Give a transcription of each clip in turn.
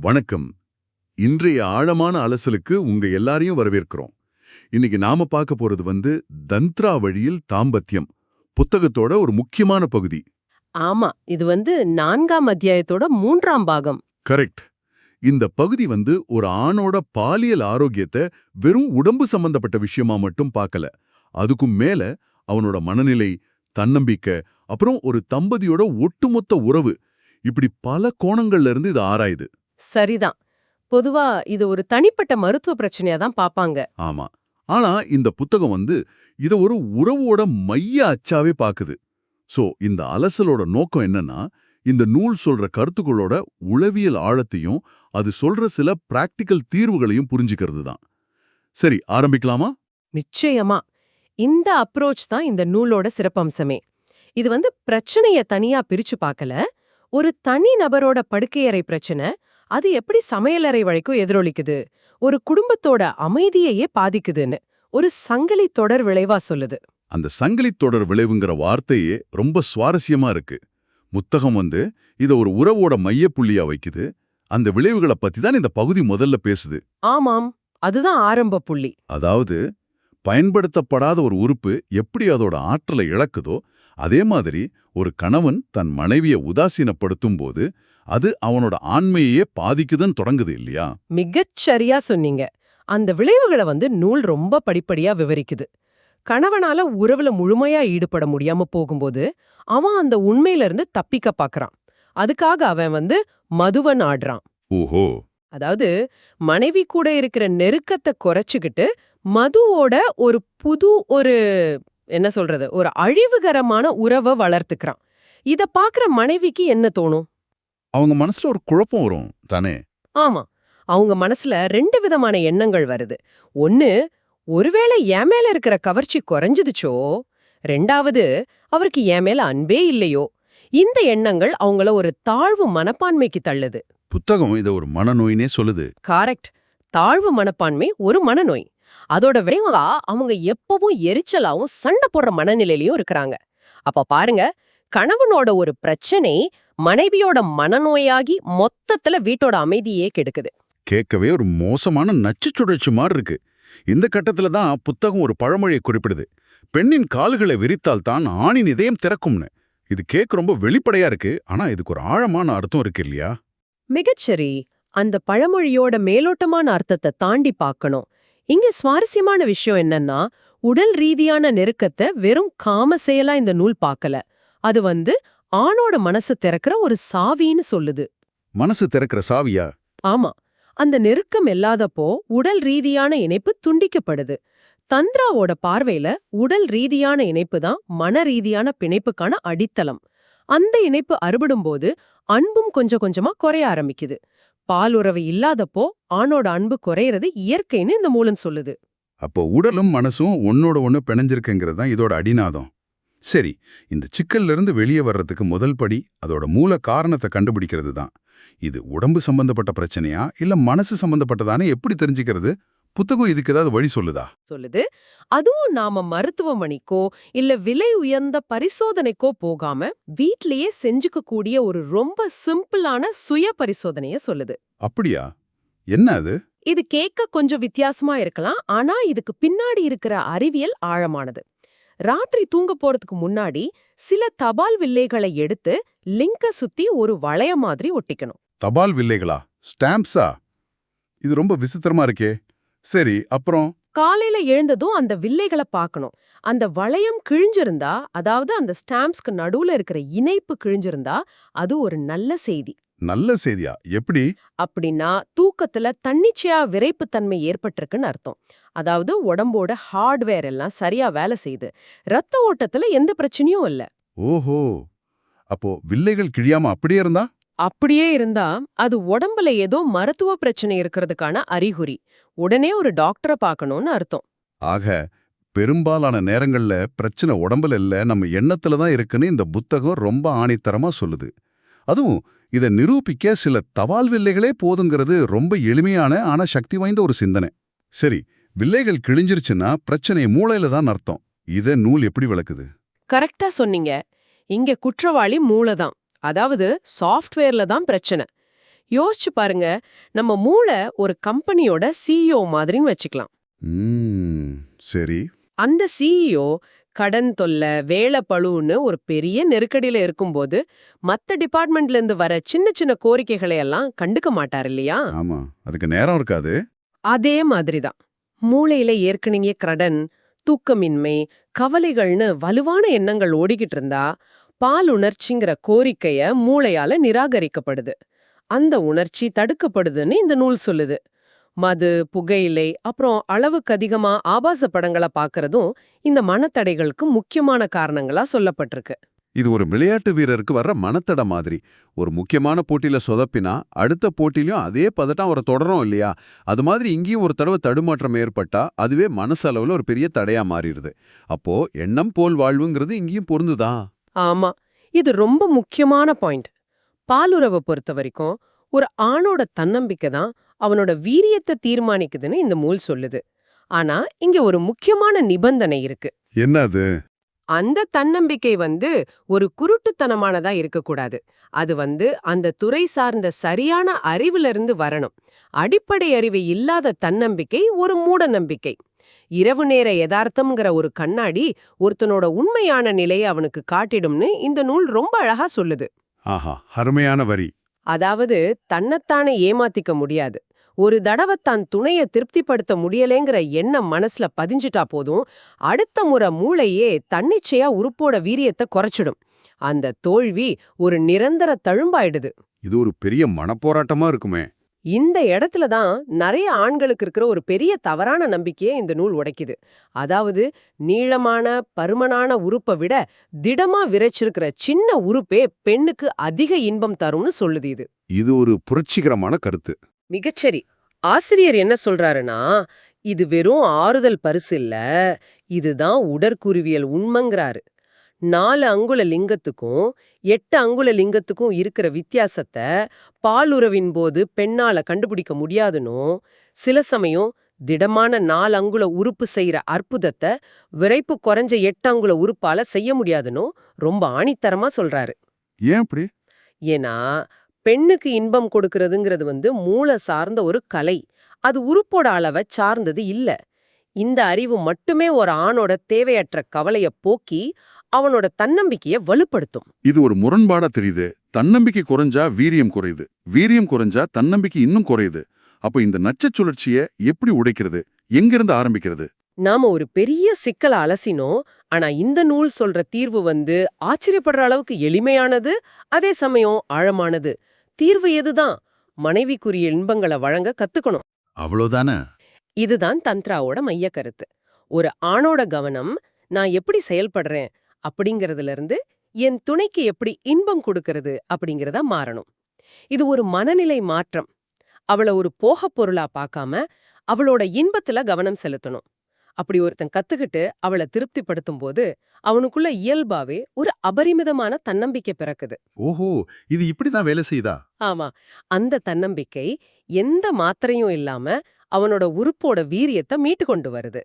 வணக்கம். இன்றைய ஆழமான அலசலுக்கு உங்க எல்லாரையும் வரவேற்கிறோம். இன்னைக்கு நாம பார்க்க போறது வந்து தந்த்ரா வழியில் தாம்பத்தியம் புத்தகத்தோட ஒரு முக்கியமான பகுதி. ஆமா இது வந்து நான்காம் அத்தியாயத்தோட மூன்றாம் பாகம். கரெக்ட். இந்த பகுதி வந்து ஒரு ஆணோட பாலியல் ஆரோக்கியத்தை வெறும் உடம்பு சம்பந்தப்பட்ட விஷயமா மட்டும் பார்க்கல. அதுக்கும் மேல அவனோட மனநிலை தன்னம்பிக்கை அப்புறம் ஒரு தம்பதியோட ஒட்டுமொத்த உறவு. இப்படி பல கோணங்கள்ல இருந்து இது ஆராயுது. சரிதான். பொதுவா இது ஒரு தனிப்பட்ட மருத்துவ பிரச்சனையா தான் பாப்பாங்க. ஆமா. ஆனா இந்த புத்தகம் வந்து இத ஒரு உறவோட மைய அச்சாவே பாக்குது. சோ இந்த அலசலோட நோக்கம் என்னன்னா இந்த நூல் சொல்ற கருத்துக்களோட உளவியல் ஆழத்தையும் அது சொல்ற சில பிராக்டிக்கல் தீர்வுகளையும் புரிஞ்சுக்கிறது தான். சரி ஆரம்பிக்கலாமா? நிச்சயமா. இந்த அப்ரோச் தான் இந்த நூலோட சிறப்பம்சமே. இது வந்து பிரச்சனைய தனியா பிரிச்சு பார்க்கல ஒரு தனி நபரோட படுக்கையறை பிரச்சனை அது எப்படி சமையலறை வரைக்கும் எதிரொலிக்குது? ஒரு குடும்பத்தோட அமைதியையே பாதிக்குதுன்னு ஒரு சங்கிலி தொடர் விளைவா சொல்லுது. அந்த சங்கிலி தொடர் விளைவுங்கிற வார்த்தையே ரொம்ப சுவாரஸ்யமா இருக்கு. முத்தகம் வந்து இத ஒரு உறவோட மையப்புள்ளியா வைக்குது. அந்த விளைவுகளை பத்தி தான் இந்த பகுதி முதல்ல பேசுது. ஆமாம் அதுதான் ஆரம்ப புள்ளி. அதாவது பயன்படுத்தப்படாத ஒரு உறுப்பு எப்படி அதோட ஆற்றலை இழக்குதோ அதே மாதிரி ஒரு கணவன் தன் மனைவியை உதாசீனப்படுத்தும் போது அது அவனோட ஆண்மையே பாதிக்குதுன்னு தொடங்குது இல்லையா? மிகச் சரியா சொன்னீங்க. அந்த விளைவுகளை வந்து நூல் ரொம்ப படிப்படியா விவரிக்குது. கணவனால உறவுல முழுமையா ஈடுபட முடியாம போகும்போது அவன் அந்த உண்மையில இருந்து தப்பிக்க பாக்குறான். அதுக்காக அவன் வந்து மதுவன் ஆடுறான். ஓஹோ. அதாவது மனைவி கூட இருக்கிற நெருக்கத்தை குறைச்சுக்கிட்டு மதுவோட ஒரு புது ஒரு என்ன சொல்றது ஒரு அழிவுகரமான உறவை வளர்த்துக்கிறான். இத பாக்குற மனைவிக்கு என்ன தோணும்? அவங்க மனசுல ஒரு குழப்பம் வரும் தானே? ஆமா. அவங்க மனசுல ரெண்டு விதமான எண்ணங்கள் வருது. ஒன்னு ஒருவேளை என் மேல இருக்கிற கவர்ச்சி குறைஞ்சுதுச்சோ ரெண்டாவது அவருக்கு என் மேல அன்பே இல்லையோ? இந்த எண்ணங்கள் அவங்கள ஒரு தாழ்வு மனப்பான்மைக்கு தள்ளுது. புத்தகம் இத ஒரு மனநோயினே சொல்லுது. கரெக்ட் தாழ்வு மனப்பான்மை ஒரு மனநோய். அதோட விளைவா அவங்க எப்பவும் எரிச்சலாவும் சண்டை போடுற மனநிலையிலயும் இருக்கிறாங்க. அப்ப பாருங்க கணவனோட ஒரு பிரச்சனை மனைவியோட மனநோயாகி மொத்தத்துல வீட்டோட அமைதியே கெடுக்குது. கேட்கவே ஒரு மோசமான நச்சு சுழற்சி மாதிரி இருக்கு. இந்த கட்டத்துல தான் புத்தகம் ஒரு பழமொழியை குறிப்பிடுது. பெண்ணின் கால்களை விரித்தால் தான் ஆணின் இதயம் திறக்கும்னு. இது கேட்க ரொம்ப வெளிப்படையா இருக்கு. ஆனா இதுக்கு ஒரு ஆழமான அர்த்தம் இருக்கு இல்லையா? மிகச்சரி. அந்த பழமொழியோட மேலோட்டமான அர்த்தத்தை தாண்டி பார்க்கணும். இங்க சுவாரஸ்யமான விஷயம் என்னன்னா உடல் ரீதியான நெருக்கத்தை வெறும் காம செயலா இந்த நூல் பார்க்கல. அது வந்து ஆணோட மனசு திறக்கிற ஒரு சாவின்னு சொல்லுது. மனசு திறக்கிற சாவியா? ஆமா. அந்த நெருக்கம் இல்லாதப்போ உடல் ரீதியான இணைப்பு துண்டிக்கப்படுது. தந்திராவோட பார்வையில உடல் ரீதியான இணைப்பு தான் மன ரீதியான பிணைப்புக்கான அடித்தளம். அந்த இணைப்பு அறுபடும்போது அன்பும் கொஞ்சம் கொஞ்சமா குறைய ஆரம்பிக்குது. பாலுறவு இல்லாதப்போ ஆணோட அன்பு குறையறது இயற்கைன்னு இந்த மூலம் சொல்லுது. அப்போ உடலும் மனசும் ஒன்னோட ஒண்ணு பிணைஞ்சிருக்குங்கிறது தான் இதோட அடிநாதம். சரி இந்த சிக்கல்ல இருந்து வெளியே வர்றதுக்கு முதல் படி அதோட மூல காரணத்தை கண்டுபிடிக்கிறது தான். இது உடம்பு சம்பந்தப்பட்ட பிரச்சனையா இல்ல மனசு சம்பந்தப்பட்டதானே எப்படி தெரிஞ்சுக்கிறது? புத்தகம் இதுக்கு ஏதாவது வழி சொல்லுதா? சொல்லுது. அதுவும் நாம மருத்துவமனைக்கோ இல்ல விலை உயர்ந்த பரிசோதனைக்கோ போகாம வீட்லயே செஞ்சுக்க கூடிய ஒரு ரொம்ப சிம்பிளான சுய பரிசோதனைய சொல்லுது. அப்படியா? என்ன அது? இது கேட்க கொஞ்சம் வித்தியாசமா இருக்கலாம் ஆனா இதுக்கு பின்னாடி இருக்கிற அறிவியல் ஆழமானது. ராத்திரி தூங்க போறதுக்கு முன்னாடி சில தபால் வில்லைகளை எடுத்து லிங்க சுத்தி ஒரு வளைய மாதிரி ஒட்டிக்கணும். தபால் வில்லைகளா? ஸ்டாம்ப்ஸா? இது ரொம்ப விசித்திரமா இருக்கே. சரி அப்புறம்? காலையில எழுந்ததும் அந்த வில்லைகளை பார்க்கணும். அந்த வளையம் கிழிஞ்சிருந்தா அதாவது அந்த ஸ்டாம்ப்ஸ்க்கு நடுவுல இருக்கிற இணைப்பு கிழிஞ்சிருந்தா அது ஒரு நல்ல செய்தி. நல்ல செய்தியா? எப்படி? அப்படின்னா தூக்கத்துல தன்னிச்சையா விரைப்புத்தன்மை ஏற்பட்டிருக்குன்னு அர்த்தம். அதாவது உடம்போட ஹார்ட்வேர் எல்லாம் சரியா வேலை செய்யுது. ரத்த ஓட்டத்துல எந்த பிரச்சனையும் இல்ல. ஓஹோ! அப்போ வில்லைகள் கிழியாம அப்படியே இருந்தா? அப்படியே இருந்தா அது உடம்புல ஏதோ மருத்துவ பிரச்சனை இருக்கிறதுக்கான அறிகுறி. உடனே ஒரு டாக்டரை பார்க்கணும்னு அர்த்தம். ஆக பெரும்பாலான நேரங்கள்ல பிரச்சனை உடம்புல இல்ல நம்ம எண்ணத்துல தான் இருக்குன்னு இந்த புத்தகம் ரொம்ப ஆணித்தரமா சொல்லுது. அதுவும் இதை நிரூபிக்க சில தபால் வில்லைகளே போதுங்கிறது ரொம்ப எளிமையான ஆனா சக்தி வாய்ந்த ஒரு சிந்தனை. சரி வில்லைகள் கிழிஞ்சிருச்சுன்னா பிரச்சனை மூளையில தான் அர்த்தம். இத நூல் எப்படி விளக்குது? கரெக்டா சொன்னீங்க. இங்க குற்றவாளி மூளைதான் அதாவது சாஃப்ட்வேர்ல தான் பிரச்சனை. யோசிச்சு பாருங்க நம்ம மூளை ஒரு கம்பெனியோட சிஇஓ மாதிரின்னு வச்சுக்கலாம். சரி. அந்த சிஇஓ கடன் தொல்லை வேலை பளுன்னு ஒரு பெரிய நெருக்கடியில இருக்கும்போது மத்த டிபார்ட்மெண்ட்ல இருந்து வர சின்ன சின்ன கோரிக்கைகளை எல்லாம் கண்டுக்க மாட்டார் இல்லையா? ஆமா. அதுக்கு நேரம் இருக்காது. அதே மாதிரிதான். மூளையில ஏற்கனவே கடன் தூக்கமின்மை கவலைகள்னு வலுவான எண்ணங்கள் ஓடிக்கிட்டு இருந்தா பால் உணர்ச்சிங்கிற கோரிக்கைய மூளையால நிராகரிக்கப்படுது. அந்த உணர்ச்சி தடுக்கப்படுதுன்னு இந்த நூல் சொல்லுது. மது புகையிலை அப்புறம் அளவுக்கு அதிகமா ஆபாச படங்களை பார்க்கறதும் இந்த மனத்தடைகளுக்கு முக்கியமான காரணங்களா சொல்லப்பட்டிருக்கு. இது ஒரு விளையாட்டு வீரருக்கு வர்ற மனத்தட மாதிரி. ஒரு முக்கியமான போட்டியில சொதப்பினா அடுத்த போட்டியிலயும் அதே பதட்டம் அவரை தொடரும் இல்லையா? அது மாதிரி இங்கேயும் ஒரு தடவை தடுமாற்றம் ஏற்பட்டா அதுவே மனசளவுல ஒரு பெரிய தடையா மாறிடுது. அப்போ எண்ணம் போல் வாழ்வுங்கிறது இங்கேயும் பொருந்துதா? ஆமா. இது ரொம்ப முக்கியமான பாயிண்ட். பாலுறவை பொறுத்த வரைக்கும் ஒரு ஆணோட தன்னம்பிக்கை தான் அவனோட வீரியத்தை தீர்மானிக்குதுன்னு இந்த நூல் சொல்லுது. ஆனா இங்க ஒரு முக்கியமான நிபந்தனை இருக்கு. என்ன அது அந்த தன்னம்பிக்கை வந்து ஒரு குருட்டுத்தனமானதா இருக்கக்கூடாது. அது வந்து அந்த துறை சார்ந்த சரியான அறிவிலிருந்து வரணும். அடிப்படை அறிவு இல்லாத தன்னம்பிக்கை ஒரு மூட நம்பிக்கை. இரவு நேர யதார்த்தம்ங்கிற ஒரு கண்ணாடி ஒருத்தனோட உண்மையான நிலையை அவனுக்கு காட்டிடும்னு இந்த நூல் ரொம்ப அழகா சொல்லுது. ஆஹா அருமையான வரி. அதாவது தன்னைத்தானே ஏமாத்திக்க முடியாது. ஒரு தடவை தான் துணைய திருப்திப்படுத்த முடியலேங்கிற எண்ணம் மனசுல பதிஞ்சிட்டா போதும் அடுத்த முறை மூளையே தன்னிச்சையா உறுப்போட வீரியத்தை குறைச்சிடும். அந்த தோல்வி ஒரு நிரந்தர தழும்பாயிடுது. இது ஒரு பெரிய மனப்போராட்டமா இருக்குமே. இந்த இடத்துல தான் நிறைய ஆண்களுக்கு இருக்கிற ஒரு பெரிய தவறான நம்பிக்கையை இந்த நூல் உடைக்குது. அதாவது நீளமான பருமனான உறுப்பை விட திடமா விரைச்சிருக்கிற சின்ன உறுப்பே பெண்ணுக்கு அதிக இன்பம் தரும்னு சொல்லுது இது. இது ஒரு புரட்சிகரமான கருத்து. மிகச்சரி. ஆசிரியர் என்ன சொல்றாருன்னா இது வெறும் ஆறுதல் பரிசு இல்ல இதுதான் உடற்குருவியல் உண்மைங்கிறாரு. நாலு அங்குல லிங்கத்துக்கும் எட்டு அங்குல லிங்கத்துக்கும் இருக்கிற வித்தியாசத்தை பாலுறவின் போது பெண்ணால கண்டுபிடிக்க முடியாதுன்னும் சில சமயம் திடமான நாலு அங்குல உறுப்பு செய்யற அற்புதத்தை விரைப்பு குறைஞ்ச எட்டு அங்குல உறுப்பால செய்ய முடியாதுன்னும் ரொம்ப ஆணித்தரமா சொல்றாரு. ஏன் அப்படி? ஏன்னா பெண்ணுக்கு இன்பம் கொடுக்கறதுங்கிறது வந்து மூளை சார்ந்த ஒரு கலை. அது உறுப்போட அளவை சார்ந்தது இல்ல. இந்த அறிவு மட்டுமே ஒரு ஆணோட தேவையற்ற கவலைய போக்கி அவனோட தன்னம்பிக்கைய வலுப்படுத்தும். இது ஒரு முரண்பாடா தெரியுது. தன்னம்பிக்கை குறைஞ்சா வீரியம் குறையுது. வீரியம் குறைஞ்சா தன்னம்பிக்கை இன்னும் குறையுது. அப்ப இந்த நச்சச் சுழற்சிய எப்படி உடைக்கிறது? எங்கிருந்து ஆரம்பிக்கிறது? நாம ஒரு பெரிய சிக்கலை அலசினோம். ஆனா இந்த நூல் சொல்ற தீர்வு வந்து ஆச்சரியப்படுற அளவுக்கு எளிமையானது அதே சமயம் ஆழமானது. தீர்வு எதுதான்? மனைவிக்குரிய இன்பங்களை வழங்க கத்துக்கணும். அவ்வளவுதானே? இதுதான் தந்த்ராவோட மைய கருத்து ஒரு ஆணோட கவனம் நான் எப்படி செயல்படுறேன் அப்படிங்கறதுல இருந்து என் துணைக்கு எப்படி இன்பம் கொடுக்கறது அப்படிங்கறதா மாறணும். இது ஒரு மனநிலை மாற்றம். அவள ஒரு போகப் பொருளா பார்க்காம அவளோட இன்பத்துல கவனம் செலுத்தணும். அப்படி ஒருத்தன் கத்துக்கிட்டு அவளை திருப்திப்படுத்தும் போது அவனுக்குள்ள இயல்பாவே ஒரு அபரிமிதமான தன்னம்பிக்கை பிறக்குது. ஓஹோ! இது இப்படிதான் வேலை செய்தா ஆமா. அந்த தன்னம்பிக்கை எந்த மாத்திரையும் இல்லாம அவனோட உறுப்போட வீரியத்தை மீட்டு கொண்டு வருது.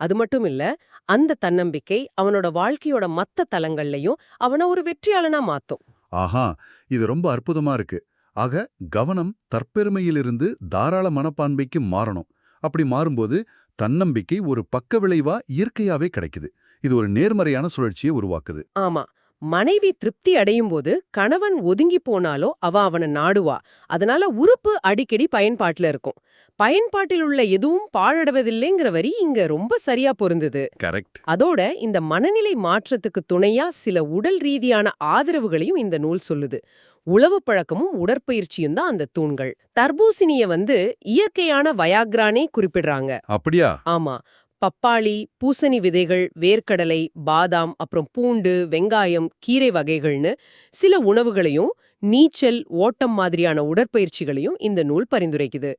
அது மட்டும் இல்ல அந்த தன்னம்பிக்கை அவனோட வாழ்க்கையோட மத்த தலங்கள்லயும் அவன ஒரு வெற்றியாளனா மாத்தும். ஆஹா! இது ரொம்ப அற்புதமா இருக்கு. ஆக கவனம் தற்பெருமையிலிருந்து தாராள மனப்பான்மைக்கு மாறணும். அப்படி மாறும்போது தன்னம்பிக்கை ஒரு பக்க விளைவா இயற்கையாவே கிடைக்குது. இது ஒரு நேர்மறையான சுழற்சியை உருவாக்குது. ஆமா. மனைவி திருப்தி அடையும் போது கணவன் ஒதுங்கி போனாலோ அவ அவனை நாடுவா. அதனால உறுப்பு அடிக்கடி பயன்பாட்டுல இருக்கும். பயன்பாட்டில் உள்ள எதுவும் பாழடைவதில்லைங்கிற வரி இங்க ரொம்ப சரியா பொருந்தது. கரெக்ட். அதோட இந்த மனநிலை மாற்றத்துக்கு துணையா சில உடல் ரீதியான ஆதரவுகளையும் இந்த நூல் சொல்லுது. உளவு பழக்கமும் உடற்பயிற்சியும் தான் அந்த தூண்கள். தர்பூசணிய வந்து இயற்கையான வயாக்ரானே குறிப்பிடுறாங்க. அப்படியா? ஆமா. பப்பாளி பூசணி விதைகள் வேர்க்கடலை பாதாம் அப்புறம் பூண்டு வெங்காயம் கீரை வகைகள்னு சில உணவுகளையும் நீச்சல் ஓட்டம் மாதிரியான உடற்பயிற்சிகளையும் இந்த நூல் பரிந்துரைக்குது.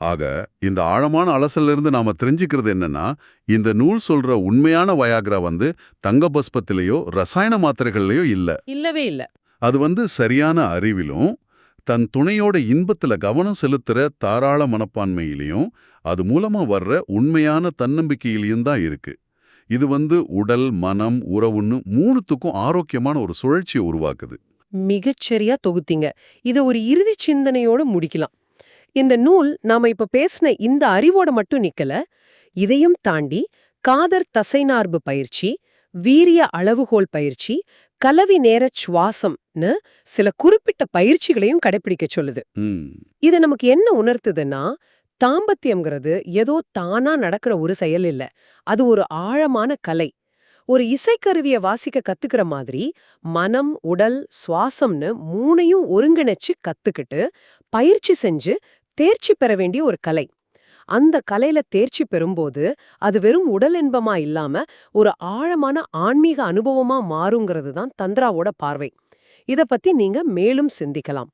ஆக இந்த ஆழமான அலசல்ல இருந்து நாம தெரிஞ்சுக்கிறது என்னன்னா இந்த நூல் சொல்ற உண்மையான வயாக்ரா வந்து தங்க பஸ்பத்திலேயோ ரசாயன மாத்திரைகள்லயோ இல்ல. இல்லவே இல்ல. அது வந்து சரியான அறிவிலும் தன் துணையோட இன்பத்துல கவனம் செலுத்துற தாராள மனப்பான்மையிலையும் அது மூலமா வர்ற உண்மையான தன்னம்பிக்கையிலையும் தான் இருக்கு. இது வந்து உடல் மனம் உறவுன்னு மூணுத்துக்கும் ஆரோக்கியமான ஒரு சுழற்சியை உருவாக்குது. மிகச்சரியா தொகுத்தீங்க. இத ஒரு இறுதி சிந்தனையோட முடிக்கலாம். இந்த நூல் நாம இப்ப பேசின இந்த அறிவோட மட்டும் நிக்கல. இதையும் தாண்டி காதர் தசைநார்பு பயிற்சி வீரிய அளவுகோல் பயிற்சி கலவி நேர சுவாசம்னு சில குறிப்பிட்ட பயிற்சிகளையும் கடைபிடிக்க சொல்லுது. இது நமக்கு என்ன உணர்த்துதுன்னா தாம்பத்தியம்ங்கிறது ஏதோ தானா நடக்கிற ஒரு செயல் இல்ல. அது ஒரு ஆழமான கலை. ஒரு இசைக்கருவிய வாசிக்க கத்துக்கிற மாதிரி மனம் உடல் சுவாசம்னு மூணையும் ஒருங்கிணைச்சு கத்துக்கிட்டு பயிற்சி செஞ்சு தேர்ச்சி பெற வேண்டிய ஒரு கலை. அந்த கலையில தேர்ச்சி பெறும்போது அது வெறும் உடல் இன்பமா இல்லாம ஒரு ஆழமான ஆன்மீக அனுபவமா மாறுங்கிறது தான் தந்திராவோட பார்வை. இத பத்தி நீங்க மேலும் சிந்திக்கலாம்.